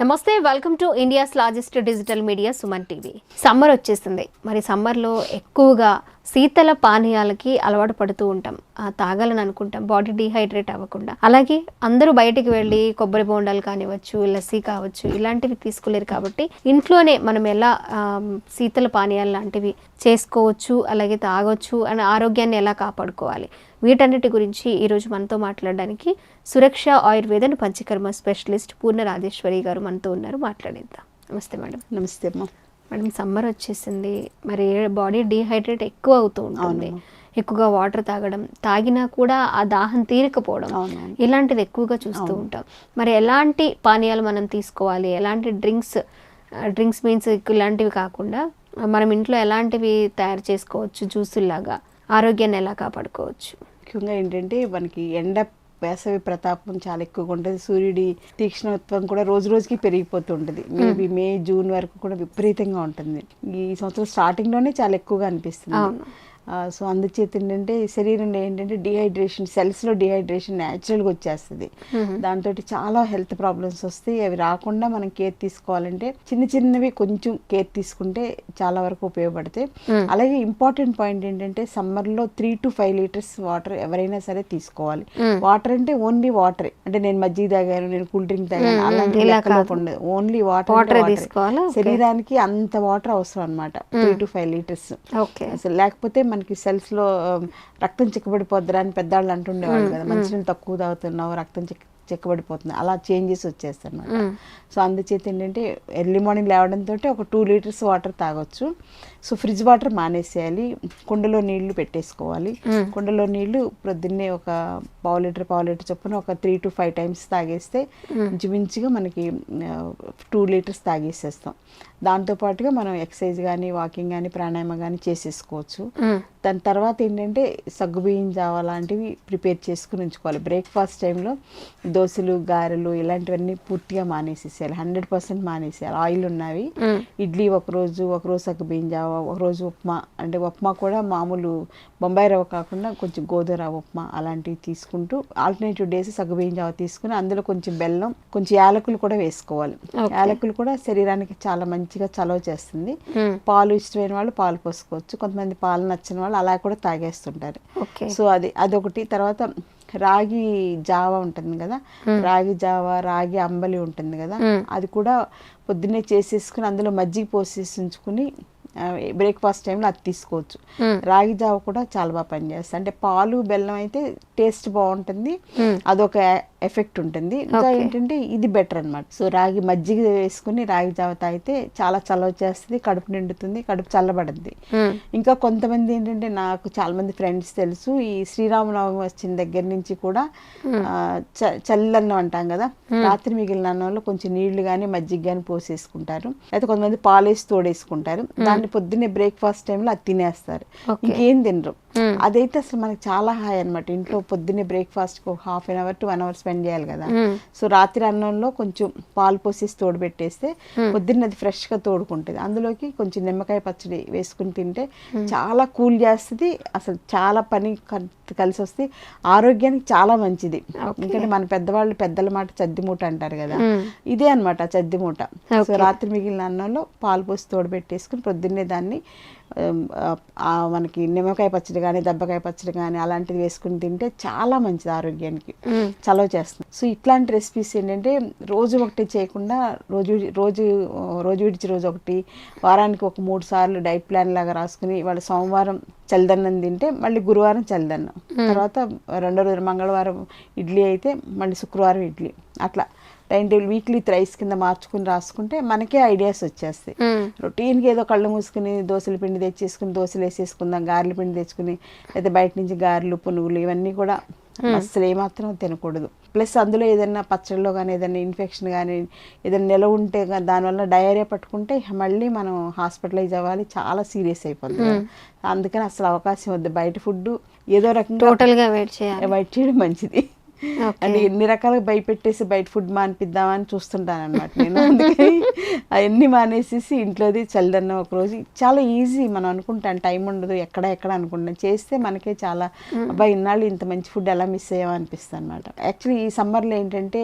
నమస్తే welcome to India's largest digital media Suman TV summer వచ్చేస్తుంది మరి సమ్మర్లో ఎక్కువగా శీతల పానీయాలకి అలవాటు పడుతూ ఉంటాం. ఆ, తాగాలని అనుకుంటాం. బాడీ డీహైడ్రేట్ అవ్వకుండా. అలాగే అందరూ బయటికి వెళ్ళి కొబ్బరి బోండాలు కానివ్వచ్చు లస్సీ కావచ్చు ఇలాంటివి తీసుకోలేరు కాబట్టి ఇంట్లోనే మనం ఎలా శీతల పానీయాలు లాంటివి చేసుకోవచ్చు అలాగే తాగొచ్చు అని ఆరోగ్యాన్ని ఎలా కాపాడుకోవాలి? వీటన్నిటి గురించి ఈరోజు మనతో మాట్లాడడానికి సురక్ష ఆయుర్వేదన్ పంచకర్మ స్పెషలిస్ట్ పూర్ణ రాజేశ్వరి గారు మనతో ఉన్నారు. మాట్లాడేద్దాం. నమస్తే మేడం. నమస్తే అమ్మా. మేడం సమ్మర్ వచ్చేసింది. మరి బాడీ డీహైడ్రేట్ ఎక్కువ అవుతూ ఉంటుంది. ఎక్కువగా వాటర్ తాగడం తాగినా కూడా ఆ దాహం తీరకపోవడం. ఇలాంటిది ఎక్కువగా చూస్తూ ఉంటాం. మరి ఎలాంటి పానీయాలు మనం తీసుకోవాలి? ఎలాంటి డ్రింక్స్ డ్రింక్స్ మీన్స్ ఇలాంటివి కాకుండా మనం ఇంట్లో ఎలాంటివి తయారు చేసుకోవచ్చు? జ్యూసుల్లాగా ఆరోగ్యాన్ని ఎలా కాపాడుకోవచ్చు? ముఖ్యంగా ఏంటంటే మనకి ఎండ వేసవి ప్రతాపం చాలా ఎక్కువగా ఉంటుంది. సూర్యుడి తీక్ష్ణత్వం కూడా రోజు రోజుకి పెరిగిపోతూ ఉంటుంది. మేబీ మే జూన్ వరకు కూడా విపరీతంగా ఉంటుంది. ఈ సంవత్సరం స్టార్టింగ్లోనే చాలా ఎక్కువగా అనిపిస్తుంది. సో అందుచేత ఏంటంటే శరీరంలో ఏంటంటే డిహైడ్రేషన్ సెల్స్లో డిహైడ్రేషన్ న్యాచురల్గా వచ్చేస్తుంది. దాంతో చాలా హెల్త్ ప్రాబ్లమ్స్ వస్తాయి. అవి రాకుండా మనం కేర్ తీసుకోవాలంటే చిన్న చిన్నవి కొంచెం కేర్ తీసుకుంటే చాలా వరకు ఉపయోగపడతాయి. అలాగే ఇంపార్టెంట్ పాయింట్ ఏంటంటే సమ్మర్లో three to five litres water ఎవరైనా సరే తీసుకోవాలి. వాటర్ అంటే ఓన్లీ వాటర్ అంటే నేను మజ్జిగ తాగాను నేను కూల్ డ్రింక్ తాగాను అలాంటి ఓన్లీ వాటర్. శరీరానికి అంత వాటర్ అవసరం అనమాట త్రీ టు ఫైవ్ లీటర్స్ అసలు లేకపోతే మనకి సెల్స్లో ఆ, రక్తం చిక్కబడిపోద్దిరా అని పెద్దవాళ్ళు అంటుండేవాళ్ళు కదా. మంచినీళ్ళు తక్కువ తాగుతున్నావు రక్తం చిక్క చిక్కబడిపోతుంది. అలా చేంజెస్ వచ్చేస్తాయి సో అందుచేత ఏంటంటే ఎర్లీ మార్నింగ్ లేవడంతో ఒక టూ లీటర్స్ వాటర్ తాగొచ్చు. సో ఫ్రిడ్జ్ వాటర్ మానేసేయాలి. కుండలో నీళ్ళు పెట్టేసుకోవాలి. కుండలో నీళ్ళు ప్రొద్దున్నే ఒక పావు లీటర్ పావు లీటర్ చొప్పున ఒక త్రీ టు ఫైవ్ టైమ్స్ తాగేస్తే ఇంచుమించుగా మనకి టూ లీటర్స్ తాగేసేస్తాం. దాంతో పాటుగా మనం ఎక్సర్సైజ్ కానీ వాకింగ్ కానీ ప్రాణాయామం కానీ చేసేసుకోవచ్చు. దాని తర్వాత ఏంటంటే సగ్గుబియ్యం జావ లాంటివి ప్రిపేర్ చేసుకుని ఉంచుకోవాలి. బ్రేక్ఫాస్ట్ టైంలో దోశలు గారెలు ఇలాంటివన్నీ పూర్తిగా మానేసేసేయాలి. హండ్రెడ్ పర్సెంట్ మానేసేయాలి. ఆయిల్ ఉన్నవి. ఇడ్లీ ఒకరోజు ఒకరోజు సగ్గుబియ్యం జావ ఒకరోజు ఉప్మా అంటే ఉప్మా కూడా మామూలు బొంబాయి రవ్వ కాకుండా కొంచెం గోధుమ రవ్వ ఉప్మా అలాంటివి తీసుకుంటూ ఆల్టర్నేటివ్ డేస్ సగ్గుబియ్యం జావ తీసుకుని అందులో కొంచెం బెల్లం కొంచెం యాలకులు కూడా వేసుకోవాలి. యాలకులు కూడా శరీరానికి చాలా మంచిగా చలవ చేస్తుంది. పాలు ఇష్టమైన వాళ్ళు పాలు పోసుకోవచ్చు. కొంతమంది పాలు నచ్చిన వాళ్ళు అలా కూడా తాగేస్తుంటారు. సో అది అదొకటి. తర్వాత రాగి జావ ఉంటుంది కదా? రాగి జావ రాగి అంబలి ఉంటుంది కదా? అది కూడా పొద్దున్నే చేసేసుకుని అందులో మజ్జిగ పోసేసి ఉంచుకుని బ్రేక్ఫాస్ట్ టైంలో అది తీసుకోవచ్చు. రాగి జావ కూడా చాలా బాగా పనిచేస్తుంది. అంటే పాలు బెల్లం అయితే టేస్ట్ బాగుంటుంది. అదొక ఎఫెక్ట్ ఉంటుంది. ఇంకా ఏంటంటే ఇది బెటర్ అన్నమాట. సో రాగి మజ్జిగ వేసుకుని రాగి జావ తాగితే చాలా చలవ చేస్తుంది కడుపు నిండుతుంది కడుపు చల్లబడుద్ది. ఇంకా కొంతమంది ఏంటంటే నాకు చాలా మంది ఫ్రెండ్స్ తెలుసు ఈ శ్రీరామనవమి వచ్చిన దగ్గర నుంచి కూడా చల్లన్నం అంటాం కదా. రాత్రి మిగిలిన అన్నంలో కొంచెం నీళ్ళు కానీ మజ్జిగ కానీ పోసేసుకుంటారు. అయితే కొంతమంది పాలేసి తోడేసుకుంటారు. దాన్ని పొద్దున్నే బ్రేక్ఫాస్ట్ టైంలో అది తినేస్తారు. ఇంకేం తినరు. అదైతే అసలు మనకి చాలా హాయ్ అన్నమాట. ఇంట్లో పొద్దున్నే బ్రేక్ఫాస్ట్ ఒక half an hour to one hour spend చేయాలి కదా. సో రాత్రి అన్నంలో కొంచెం పాలు పోసేసి తోడు పెట్టేస్తే పొద్దున్న అది ఫ్రెష్గా తోడుకుంటుంది. అందులోకి కొంచెం నిమ్మకాయ పచ్చడి వేసుకుని తింటే చాలా కూల్ చేస్తుంది. అసలు చాలా పని కల్- కలిసి వస్తే ఆరోగ్యానికి చాలా మంచిది. ఎందుకంటే మన పెద్దవాళ్ళు పెద్దల మాట చద్ది మూట అంటారు కదా. ఇదే అనమాట చద్ది మూట. సో రాత్రి మిగిలిన అన్నంలో పాలు పోసి తోడు పెట్టేసుకుని పొద్దున్నే దాన్ని మనకి నిమ్మకాయ పచ్చడి కానీ దెబ్బకాయ పచ్చడి కానీ అలాంటిది వేసుకుని తింటే చాలా మంచిది ఆరోగ్యానికి. చలవ చేస్తున్నాను సో ఇట్లాంటి రెసిపీస్ ఏంటంటే రోజు ఒకటి చేయకుండా రోజు రోజు రోజు విడిచి రోజు ఒకటి వారానికి ఒక మూడు సార్లు డైట్ ప్లాన్ లాగా రాసుకుని వాళ్ళ సోమవారం చల్లదన్నం తింటే మళ్ళీ గురువారం చల్లదన్నం తర్వాత రెండో రోజు మంగళవారం ఇడ్లీ అయితే మళ్ళీ శుక్రవారం ఇడ్లీ. అట్లా టైం టేబుల్ వీక్లీ త్రైస్ కింద మార్చుకుని రాసుకుంటే మనకే ఐడియాస్ వచ్చేస్తాయి. రొటీన్గా ఏదో కళ్ళు మూసుకుని దోశల పిండి తెచ్చేసుకుని దోశలు వేసేసుకుందాం గారెల పిండి తెచ్చుకుని లేదా బయట నుంచి గారెలు పునుగులు ఇవన్నీ కూడా అసలు ఏమాత్రం తినకూడదు. ప్లస్ అందులో ఏదైనా పచ్చడిలో కానీ ఏదైనా ఇన్ఫెక్షన్ కానీ ఏదైనా నిలవ ఉంటే దానివల్ల డయేరియా పట్టుకుంటే మళ్ళీ మనం హాస్పిటలైజ్ అవ్వాలి. చాలా సీరియస్ అయిపోతుంది అందుకని అసలు అవకాశం వద్దు బయట ఫుడ్ ఏదో రకంగా టోటల్గా వెయిట్ చేయాలి అవాయిడ్ చేయడం మంచిది. అంటే ఎన్ని రకాలుగా భయపెట్టేసి బయట ఫుడ్ మానిపిద్దామని చూస్తుంటాను అనమాట నేను. అందుకని అవన్నీ మానేసేసి ఇంట్లోది చల్లదన్న ఒక రోజు చాలా ఈజీ మనం అనుకుంటాం. టైం ఉండదు. ఎక్కడ ఎక్కడ అనుకుంటాం. చేస్తే మనకే చాలా అబ్బాయి ఇన్నాళ్ళు ఇంత మంచి ఫుడ్ ఎలా మిస్ అయ్యామో అనిపిస్తుంది అనమాట యాక్చువల్లీ ఈ సమ్మర్లో ఏంటంటే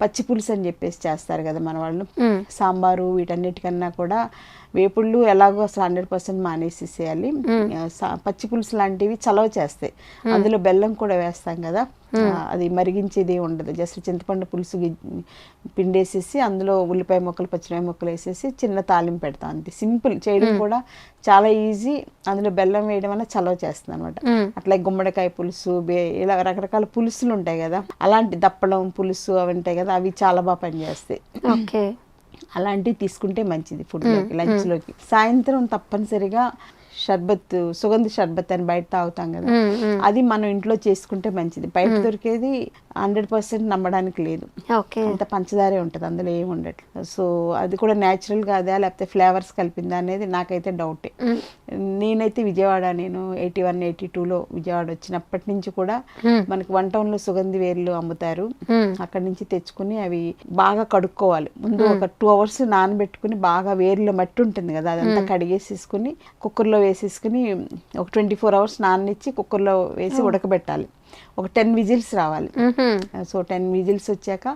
పచ్చి పులుసు అని చెప్పేసి చేస్తారు కదా మన వాళ్ళు. సాంబారు వీటన్నిటికన్నా కూడా వేపుళ్ళు ఎలాగో అసలు హండ్రెడ్ పర్సెంట్ మానేసేసేయాలి. పచ్చి పులుసు లాంటివి చలవ చేస్తాయి. అందులో బెల్లం కూడా వేస్తాం కదా. అది మరిగించేది ఉండదు. జస్ట్ చింతపండు పులుసు పిండేసేసి అందులో ఉల్లిపాయ ముక్కలు పచ్చిమిరపాయ ముక్కలు వేసేసి చిన్న తాలింపు పెడతాం అంతే. సింపుల్ చేయడం కూడా చాలా ఈజీ. అందులో బెల్లం వేయడం వల్ల చలవ చేస్తుంది అనమాట. అట్లా గుమ్మడికాయ పులుసు ఇలా రకరకాల పులుసులు ఉంటాయి కదా. అలాంటి దప్పడం పులుసు అవి ఉంటాయి కదా అవి చాలా బాగా పనిచేస్తాయి. ఓకే. అలాంటివి తీసుకుంటే మంచిది ఫుడ్లోకి లంచ్లోకి. సాయంత్రం తప్పనిసరిగా షర్బత్ సుగంధ షర్బత్ అని బయట తాగుతాం కదా. అది మనం ఇంట్లో చేసుకుంటే మంచిది. బయట దొరికేది హండ్రెడ్ పర్సెంట్ నమ్మడానికి లేదు. అంత పంచదారే ఉంటుంది అందులో ఏమి ఉండట్లేదు సో అది కూడా న్యాచురల్ కాదా లేకపోతే ఫ్లేవర్స్ కలిపిందా అనేది నాకైతే డౌటే. నేనైతే విజయవాడ నేను ఎయిటీ వన్ ఎయిటీ టూలో విజయవాడ వచ్చినప్పటి నుంచి కూడా. మనకి వన్ టౌన్లో సుగంధి వేర్లు అమ్ముతారు. మ్మ్. అక్కడి నుంచి తెచ్చుకుని అవి బాగా కడుక్కోవాలి. ముందు ఒక టూ అవర్స్ నానబెట్టుకుని బాగా వేర్లో మట్టి ఉంటుంది కదా అదంతా కడిగేసేసుకుని కుక్కర్లో వేసేసుకుని ఒక ట్వంటీ ఫోర్ అవర్స్ నాననిచ్చి కుక్కర్లో వేసి ఉడకబెట్టాలి. ఒక టెన్ విజిల్స్ రావాలి. సో టెన్ విజిల్స్ వచ్చాక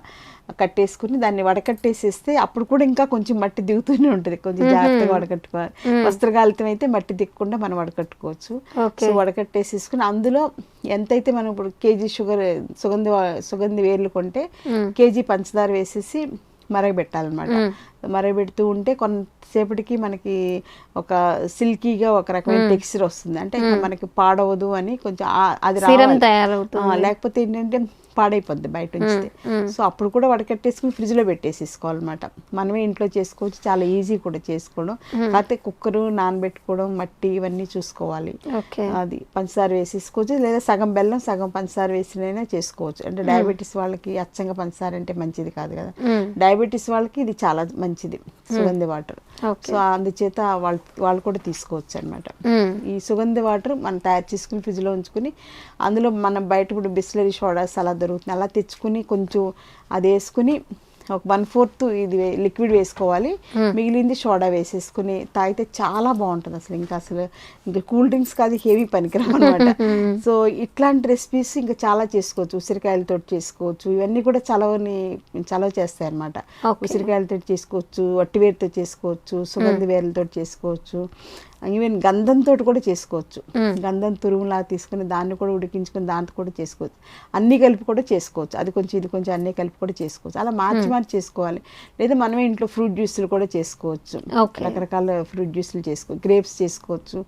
కట్టేసుకుని దాన్ని వడకట్టేసేస్తే అప్పుడు కూడా ఇంకా కొంచెం మట్టి దిగుతూనే ఉంటుంది. కొంచెం జాగ్రత్తగా వడకట్టుకోవాలి వస్త్రగాలితం అయితే మట్టి దిగకుండా మనం వడకట్టుకోవచ్చు. సో వడకట్టేసేసుకుని అందులో ఎంతైతే మనం ఇప్పుడు కేజీ షుగర్ సుగంధి సుగంధి వేర్లు కొంటే కేజీ పంచదార వేసేసి మరగబెట్టాలన్నమాట. మరగబెడుతూ ఉంటే కొంతసేపటికి మనకి ఒక సిల్కీగా ఒక రకమైన టెక్స్చర్ వస్తుంది. అంటే మనకి పాడవదు అని కొంచెం అది. తయారవుతుంది. లేకపోతే ఏంటంటే పాడైపోద్ది బయట ఉంచితే. సో అప్పుడు కూడా వడకట్టేసుకుని ఫ్రిడ్జ్లో పెట్టేసేసుకోవాలన్నమాట. మనమే ఇంట్లో చేసుకోవచ్చు చాలా ఈజీ కూడా చేసుకోవడం. కాకపోతే కుక్కరు నానబెట్టుకోవడం మట్టి ఇవన్నీ చూసుకోవాలి. అది పంచదార వేసేసుకోవచ్చు లేదా సగం బెల్లం సగం పంచదార వేసినైనా చేసుకోవచ్చు. అంటే డయాబెటీస్ వాళ్ళకి అచ్చంగా పంచదార అంటే మంచిది కాదు కదా. డయాబెటీస్ వాళ్ళకి ఇది చాలా మంచిది సుగంధి వాటర్. సో అందుచేత వాళ్ళు వాళ్ళు కూడా తీసుకోవచ్చు అనమాట. ఈ సుగంధి వాటర్ మనం తయారు చేసుకుని ఫ్రిడ్జ్లో ఉంచుకుని అందులో మనం బయట ఇప్పుడు బిస్లరీ సోడాస్ అలా దొరుకుతుంది. అలా తెచ్చుకుని కొంచెం అది వేసుకుని ఒక వన్ ఫోర్త్ ఇది లిక్విడ్ వేసుకోవాలి. మిగిలింది సోడా వేసేసుకుని తాగితే చాలా బాగుంటుంది అసలు. ఇంకా అసలు ఇంకా కూల్ డ్రింక్స్ కాదు హెవీ పనికిరావు అనమాట సో ఇట్లాంటి రెసిపీస్ ఇంకా చాలా చేసుకోవచ్చు. ఉసిరికాయలతో చేసుకోవచ్చు. ఇవన్నీ కూడా చలవని చలవ చేస్తాయి అనమాట. ఉసిరికాయలతో చేసుకోవచ్చు వట్టివేరుతో చేసుకోవచ్చు సుగంధి వేర్లతో చేసుకోవచ్చు. ఈవెన్ గంధంతో కూడా చేసుకోవచ్చు. గంధం తురుములా తీసుకుని దాన్ని కూడా ఉడికించుకుని దాంతో కూడా చేసుకోవచ్చు. అన్ని కలిపి కూడా చేసుకోవచ్చు. అది కొంచెం ఇది కొంచెం అన్ని కలిపి కూడా చేసుకోవచ్చు. అలా మార్చి మార్చి చేసుకోవాలి. లేదా మనమే ఇంట్లో ఫ్రూట్ జ్యూసులు కూడా చేసుకోవచ్చు. రకరకాల ఫ్రూట్ జ్యూసులు చేసుకోవచ్చు గ్రేప్స్ చేసుకోవచ్చు.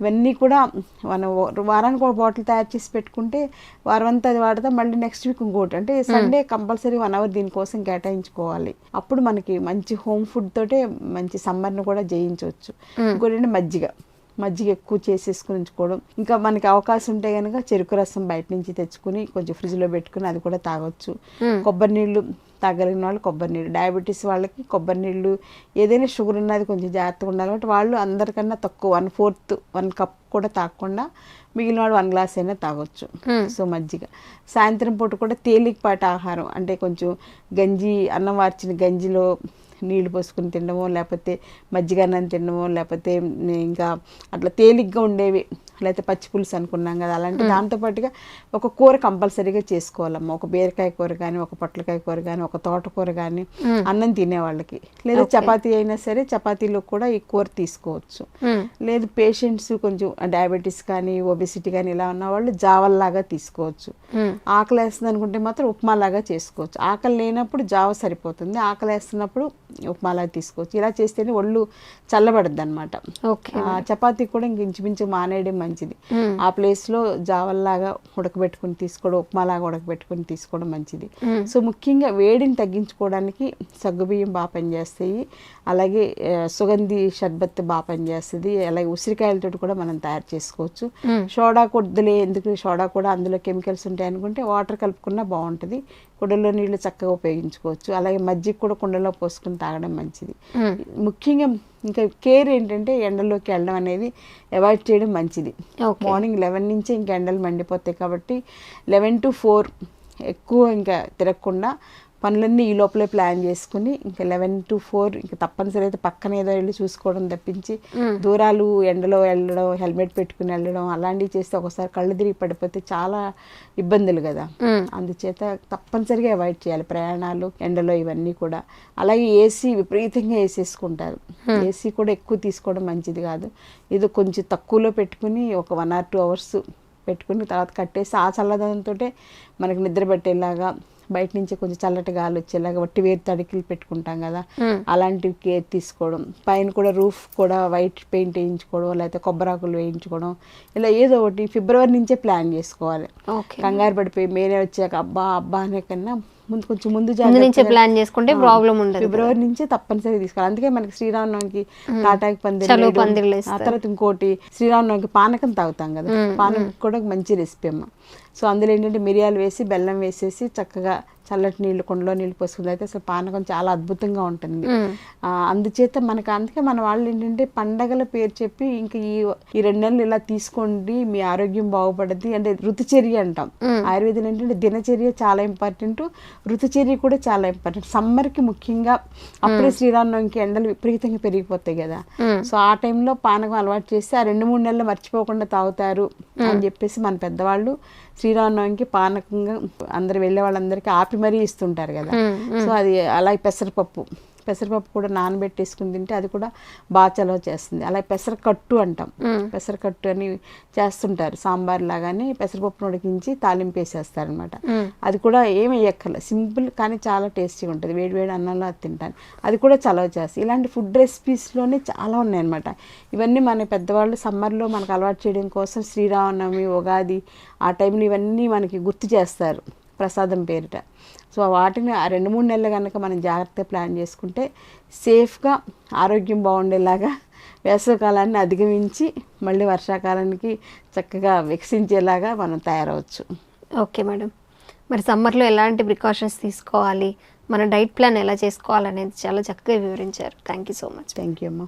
ఇవన్నీ కూడా మనం వారానికి ఒక బాటిల్ తయారు చేసి పెట్టుకుంటే వారం అంతా అది వాడతాం. మళ్ళీ నెక్స్ట్ వీక్ ఇంకోటి. అంటే సండే కంపల్సరీ వన్ అవర్ దీనికోసం కేటాయించుకోవాలి. అప్పుడు మనకి మంచి హోమ్ ఫుడ్ తోటే మంచి సమ్మర్ని కూడా జయించవచ్చు. ఇంకోటి ఏంటంటే మజ్జిగ మజ్జిగ ఎక్కువ చేసేసుకుని ఉంచుకోవడం ఇంకా మనకి అవకాశం ఉంటే కనుక చెరుకు రసం బయట నుంచి తెచ్చుకుని కొంచెం ఫ్రిడ్జ్లో పెట్టుకుని అది కూడా తాగొచ్చు. కొబ్బరి నీళ్ళు తాగలిగిన వాళ్ళు కొబ్బరి నీళ్ళు డయాబెటీస్ వాళ్ళకి కొబ్బరి నీళ్ళు ఏదైనా షుగర్ ఉన్నది కొంచెం జాగ్రత్తగా ఉండాలి కాబట్టి వాళ్ళు అందరికన్నా తక్కువ వన్ ఫోర్త్ వన్ కప్ కూడా తాగకుండా మిగిలిన వాడు వన్ గ్లాస్ అయినా తాగొచ్చు. సో మజ్జిగ. సాయంత్రం పూట కూడా తేలికపాటి ఆహారం అంటే కొంచెం గంజి అన్నం వార్చిన గంజిలో నీళ్ళు పోసుకుని తినడమో లేకపోతే మజ్జిగ అన్నం తినడమో లేకపోతే ఇంకా అట్లా తేలిగ్గా ఉండేవి. లేకపోతే పచ్చి పులుసు అనుకున్నాం కదా అలాంటి దాంతోపాటుగా ఒక కూర కంపల్సరీగా చేసుకోవాలమ్మా. ఒక బీరకాయ కూర కానీ ఒక పొట్లకాయ కూర కానీ ఒక తోటకూర కానీ అన్నం తినే వాళ్ళకి లేదా చపాతీ అయినా సరే చపాతీలో కూడా ఈ కూర తీసుకోవచ్చు. లేదు పేషెంట్స్ కొంచెం డయాబెటీస్ కానీ ఒబెసిటీ కానీ ఇలా ఉన్న వాళ్ళు జావల్లాగా తీసుకోవచ్చు. ఆకలి వేస్తుంది అనుకుంటే మాత్రం ఉప్మా లాగా చేసుకోవచ్చు. ఆకలి లేనప్పుడు జావ సరిపోతుంది. ఆకలి వేస్తున్నప్పుడు ఉప్మాలాగా తీసుకోవచ్చు. ఇలా చేస్తేనే ఒళ్ళు చల్లబడద్ది అనమాట ఓకే చపాతీ కూడా ఇంక ఇంచుమించు మానేయడం మంచిది. ఆ ప్లేస్లో జావల్లాగా ఉడకబెట్టుకుని తీసుకోవడం ఉప్మాలాగా ఉడకబెట్టుకుని తీసుకోవడం మంచిది. సో ముఖ్యంగా వేడిని తగ్గించుకోవడానికి సగ్గుబియ్యం బాగా పనిచేస్తాయి. అలాగే సుగంధి షర్బత్ బాగా పనిచేస్తుంది. అలాగే ఉసిరికాయలతో కూడా మనం తయారు చేసుకోవచ్చు. సోడా కొద్దులే ఎందుకు? సోడా కూడా అందులో కెమికల్స్ ఉంటాయి అనుకుంటే వాటర్ కలుపుకున్నా బాగుంటుంది. కుండలో నీళ్ళు చక్కగా ఉపయోగించుకోవచ్చు. అలాగే మజ్జిగ కూడా కుండలో పోసుకుని తాగడం మంచిది. ముఖ్యంగా ఇంకా కేర్ ఏంటంటే ఎండలోకి వెళ్ళడం అనేది అవాయిడ్ చేయడం మంచిది. మార్నింగ్ లెవెన్ నుంచే ఇంక ఎండలు మండిపోతాయి కాబట్టి లెవెన్ టు ఫోర్ ఎక్కువ ఇంకా తిరగకుండా పనులన్నీ ఈ లోపలే ప్లాన్ చేసుకుని ఇంకా లెవెన్ టు ఫోర్ ఇంకా తప్పనిసరి అయితే పక్కన ఏదో వెళ్ళి చూసుకోవడం తప్పించి దూరాలు ఎండలో వెళ్ళడం హెల్మెట్ పెట్టుకుని వెళ్ళడం అలాంటివి చేస్తే ఒకసారి కళ్ళు తిరిగి పడిపోతే చాలా ఇబ్బందులు కదా. అందుచేత తప్పనిసరిగా అవాయిడ్ చేయాలి ప్రయాణాలు ఎండలో ఇవన్నీ కూడా. అలాగే ఏసీ విపరీతంగా వేసేసుకుంటారు. ఏసీ కూడా ఎక్కువ తీసుకోవడం మంచిది కాదు. ఇది కొంచెం తక్కువలో పెట్టుకుని ఒక వన్ ఆర్ టూ అవర్స్ పెట్టుకుని తర్వాత కట్టేసి ఆ చల్లదనంతో మనకి నిద్ర పట్టేలాగా బయట నుంచి కొంచెం చల్లటి గాలి వచ్చేలాగా వట్టి వేరు తడికిలు పెట్టుకుంటాం కదా. అలాంటివి కేర్ తీసుకోవడం. పైన కూడా రూఫ్ కూడా వైట్ పెయింట్ వేయించుకోవడం లేకపోతే కొబ్బరాకులు వేయించుకోవడం ఇలా ఏదో ఒకటి ఫిబ్రవరి నుంచే ప్లాన్ చేసుకోవాలి. కంగారు పడిపోయి మేనే వచ్చాక అబ్బా అబ్బా అనే కన్నా ముందు కొంచెం ముందు నుంచే ప్లాన్ చేసుకుంటే ప్రాబ్లం ఉండదు ఫిబ్రవరి నుంచే తప్పనిసరిగా తీసుకోవాలి. అందుకే మనకి శ్రీరామనవమికి తాటాకి పందిరి పందిర్లు ఆ. తర్వాత ఇంకోటి శ్రీరామనవమికి పానకం తాగుతాం కదా పానకం కూడా మంచి రెసిపీ అమ్మ. సో అందులో ఏంటంటే మిరియాలు వేసి బెల్లం వేసేసి చక్కగా చల్లటి నీళ్ళు కొండలో నీళ్ళు పోసుకుంది అయితే అసలు పానకం చాలా అద్భుతంగా ఉంటుంది. అందుచేత మనకు అందుకే మన వాళ్ళు ఏంటంటే పండగల పేరు చెప్పి ఇంకా ఈ ఈ రెండు నెలలు ఇలా తీసుకోండి మీ ఆరోగ్యం బాగుపడద్ది అంటే ఋతుచర్య అంటాం. ఆయుర్వేదం ఏంటంటే దినచర్య చాలా ఇంపార్టెంట్ ఋతుచర్య కూడా చాలా ఇంపార్టెంట్. సమ్మర్కి ముఖ్యంగా అప్పుడే శ్రీరామనవమికి ఎండలు విపరీతంగా పెరిగిపోతాయి కదా. సో ఆ టైంలో పానకం అలవాటు చేస్తే ఆ రెండు మూడు నెలలు మర్చిపోకుండా తాగుతారు అని చెప్పేసి మన పెద్దవాళ్ళు శ్రీరామనవమికి పానకంగా అందరు వెళ్ళే వాళ్ళందరికీ ఆపి మరీ ఇస్తుంటారు కదా. సో అది అలాగే పెసరపప్పు పెసరపప్పు కూడా నానబెట్టేసుకుని తింటే అది కూడా బాగా చలవ చేస్తుంది. అలాగే పెసరకట్టు అంటాం. పెసరకట్టు అని చేస్తుంటారు. సాంబార్ లాగానే పెసరపప్పును ఉడికించి తాలింపు వేసేస్తారనమాట. మ్మ్. అది కూడా ఏమి వేయక్కర్లేదు. సింపుల్ కానీ చాలా టేస్టీగా ఉంటుంది. వేడి వేడి అన్నంలో అది తింటాను. అది కూడా చలవ చేస్తుంది. ఇలాంటి ఫుడ్ రెసిపీస్లోనే చాలా ఉన్నాయన్నమాట. ఇవన్నీ మన పెద్దవాళ్ళు సమ్మర్లో మనకు అలవాటు చేయడం కోసం శ్రీరామనవమి ఉగాది ఆ టైంలో ఇవన్నీ మనకి గుర్తు చేస్తారు. ప్రసాదం పేరిట. సో వాటిని ఆ రెండు మూడు నెలలు కనుక మనం జాగ్రత్తగా ప్లాన్ చేసుకుంటే సేఫ్గా ఆరోగ్యం బాగుండేలాగా వేసవికాలాన్ని అధిగమించి మళ్ళీ వర్షాకాలానికి చక్కగా వికసించేలాగా మనం తయారవచ్చు. Okay madam. మరి సమ్మర్లో ఎలాంటి ప్రికాషన్స్ తీసుకోవాలి? మన డైట్ ప్లాన్ ఎలా చేసుకోవాలనేది చాలా చక్కగా వివరించారు. Thank you so much. Thank you అమ్మా.